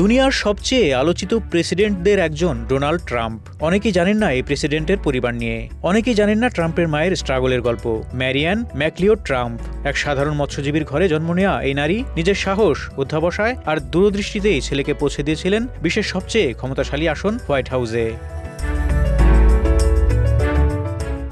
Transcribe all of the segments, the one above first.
দুনিয়ার সবচেয়ে আলোচিত প্রেসিডেন্টদের একজন ডোনাল্ড ট্রাম্প। অনেকেই জানেন না এই প্রেসিডেন্টের পরিবার নিয়ে। অনেকেই জানেন না ট্রাম্পের মায়ের স্ট্রাগলের গল্প। ম্যারিয়ান ম্যাকলিও ট্রাম্প, এক সাধারণ মৎস্যজীবীর ঘরে জন্ম নেওয়া এই নারী নিজের সাহস, অধ্যাবসায় আর দূরদৃষ্টিতেই ছেলেকে পৌঁছে দিয়েছিলেন বিশ্বের সবচেয়ে ক্ষমতাশালী আসন হোয়াইট হাউসে।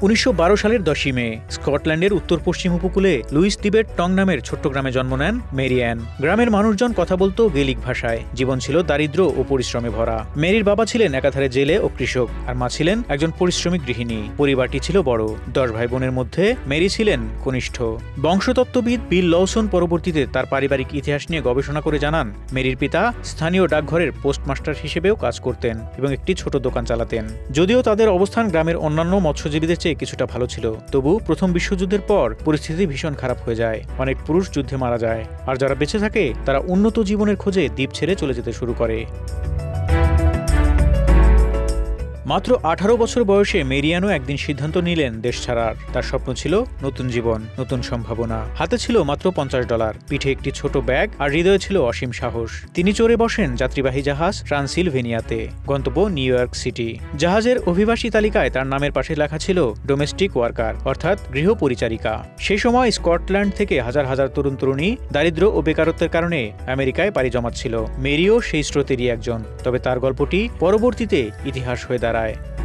উনিশশো বারো সালের দশই মে, স্কটল্যান্ডের উত্তর পশ্চিম উপকূলে লুইস দ্বীপের টং নামের ছোট্ট গ্রামে জন্ম নেন মেরিয়ান গ্রামের মানুষজন কথা বলতো গেলিক ভাষায়। জীবন ছিল দারিদ্র ও পরিশ্রমে ভরা। মেরির বাবা ছিলেন একাধারে জেলে ও কৃষক, আর মা ছিলেন একজন পরিশ্রমিক গৃহিণী। পরিবারটি ছিল বড়। দশ ভাই বোনের মধ্যে মেরি ছিলেন কনিষ্ঠ। বংশতত্ত্ববিদ বিল লওসন পরবর্তীতে তার পারিবারিক ইতিহাস নিয়ে গবেষণা করে জানান, মেরির পিতা স্থানীয় ডাকঘরের পোস্টমাস্টার হিসেবেও কাজ করতেন এবং একটি ছোট দোকান চালাতেন। যদিও তাদের অবস্থান গ্রামের অন্যান্য মৎস্যজীবীদের চেয়ে কিছুটা ভালো ছিল। তবু প্রথম বিশ্বযুদ্ধের পর পরিস্থিতি ভীষণ খারাপ হয়ে যায়। অনেক পুরুষ যুদ্ধে মারা যায়। আর যারা বেঁচে থাকে, তারা উন্নত জীবনের খোঁজে দ্বীপ ছেড়ে চলে যেতে শুরু করে। মাত্র আঠারো বছর বয়সে মেরিয়ানো একদিন সিদ্ধান্ত নিলেন দেশ ছাড়ার। তার স্বপ্ন ছিল নতুন জীবন, নতুন সম্ভাবনা। হাতে ছিল মাত্র পঞ্চাশ ডলার, পিঠে একটি ছোট ব্যাগ আর হৃদয়ে ছিল অসীম সাহস। তিনি চড়ে বসেন যাত্রীবাহী জাহাজ ট্রান্সিলভেনিয়াতে, গন্তব্য নিউ ইয়র্ক সিটি। জাহাজের অভিবাসী তালিকায় তার নামের পাশে লেখা ছিল ডোমেস্টিক ওয়ার্কার, অর্থাৎ গৃহ পরিচারিকা সেই সময় স্কটল্যান্ড থেকে হাজার হাজার তরুণ তরুণী দারিদ্র ও বেকারত্বের কারণে আমেরিকায় পাড়ি জমাচ্ছিল। মেরিও সেই স্রোতেরই একজন, তবে তার গল্পটি পরবর্তীতে ইতিহাস হয়ে দাঁড়ায়। Bye.